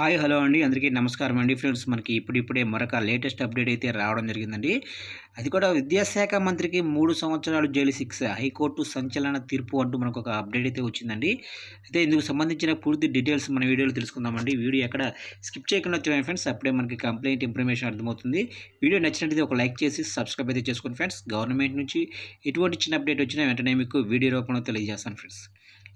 Hi hello అండి. అందరికీ నమస్కారం అండి. ఫ్రెండ్స్ మనకి ఇప్పుడిప్పుడే మరొక లేటెస్ట్ అప్డేట్ అయితే రావడం జరిగిందండి. అది కూడా విద్యాశాఖ మంత్రికి మూడు సంవత్సరాలు జైలు శిక్ష హైకోర్టు సంచలన తీర్పు అంటూ మనకు ఒక అప్డేట్ అయితే వచ్చిందండి. అయితే ఇందుకు సంబంధించిన పూర్తి డీటెయిల్స్ మన వీడియోలో తెలుసుకుందామండి. వీడియో ఎక్కడ స్కిప్ చేయకుండా చూడండి ఫ్రెండ్స్. అప్పుడే మనకి కంప్లైంట్ ఇన్ఫర్మేషన్ అర్థమవుతుంది. వీడియో నచ్చినట్లయితే ఒక లైక్ చేసి సబ్స్క్రైబ్ అయితే చేసుకోండి ఫ్రెండ్స్. గవర్నమెంట్ నుంచి ఎటువంటి చిన్న అప్డేట్ వచ్చినా వెంటనే మీకు వీడియో రూపంలో తెలియజేస్తాను ఫ్రెండ్స్.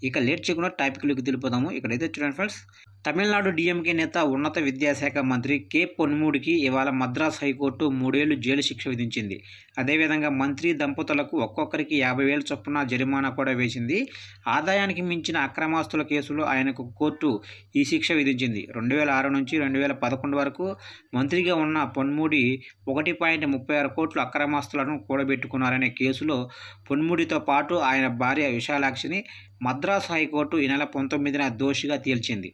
ఇక లేట్ చేయకుండా టాపిక్లోకి తెలిపోదాము ఇక్కడైతే చూడండి ఫ్రెండ్స్. తమిళనాడు డిఎంకే నేత ఉన్నత విద్యాశాఖ మంత్రి కె పొన్మూడికి ఇవాళ మద్రాస్ హైకోర్టు మూడేళ్ళు జైలు శిక్ష విధించింది. అదేవిధంగా మంత్రి దంపతులకు ఒక్కొక్కరికి యాభై వేల చొప్పున జరిమానా కూడా వేసింది. ఆదాయానికి మించిన అక్రమాస్తుల కేసులో ఆయనకు కోర్టు ఈ శిక్ష విధించింది. రెండు వేల ఆరు నుంచి రెండు వేల పదకొండు వరకు మంత్రిగా ఉన్న పొన్మూడి ఒకటి పాయింట్ ముప్పై ఆరు కోట్లు అక్రమాస్తులను కూడబెట్టుకున్నారనే కేసులో పొన్మూడితో పాటు ఆయన భార్య విశాలాక్షిని మద్రాస్ హైకోర్టు ఈ నెల పంతొమ్మిదిన దోషిగా తేల్చింది.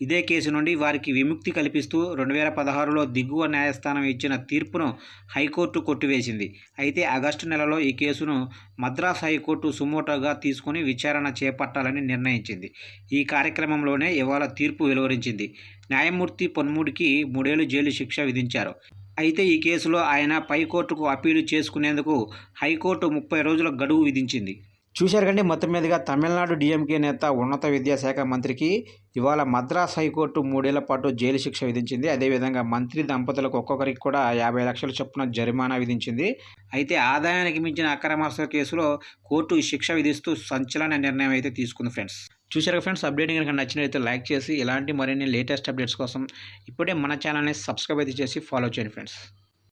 ఇదే కేసు నుండి వారికి విముక్తి కల్పిస్తూ రెండు వేల పదహారులో దిగువ న్యాయస్థానం ఇచ్చిన తీర్పును హైకోర్టు కొట్టివేసింది. అయితే ఆగస్టు నెలలో ఈ కేసును మద్రాస్ హైకోర్టు సుమోటోగా తీసుకుని విచారణ చేపట్టాలని నిర్ణయించింది. ఈ కార్యక్రమంలోనే ఇవాళ తీర్పు వెలువరించింది. న్యాయమూర్తి పొన్ముడికి మూడేళ్ళు జైలు శిక్ష విధించారు. అయితే ఈ కేసులో ఆయన పైకోర్టుకు అప్పీలు చేసుకునేందుకు హైకోర్టు ముప్పై రోజుల గడువు విధించింది. చూశారు కండి మొత్తం మీదుగా తమిళనాడు డిఎంకే నేత ఉన్నత విద్యాశాఖ మంత్రికి ఇవాళ మద్రాస్ హైకోర్టు మూడేళ్ళ పాటు జైలు శిక్ష విధించింది. అదేవిధంగా మంత్రి దంపతులకు ఒక్కొక్కరికి కూడా యాభై లక్షల చొప్పున జరిమానా విధించింది. అయితే ఆదాయానికి మించిన అక్రమాస్తుల కేసులో కోర్టు శిక్ష విధిస్తూ సంచలన నిర్ణయం అయితే తీసుకుంది ఫ్రెండ్స్. చూశారు ఫ్రెండ్స్ అప్డేట్ కనుక నచ్చినట్లయితే లైక్ చేసి ఇలాంటి మరిన్ని లేటెస్ట్ అప్డేట్స్ కోసం ఇప్పుడే మన ఛానల్ని సబ్స్క్రైబ్ అయితే చేసి ఫాలో చేయండి ఫ్రెండ్స్.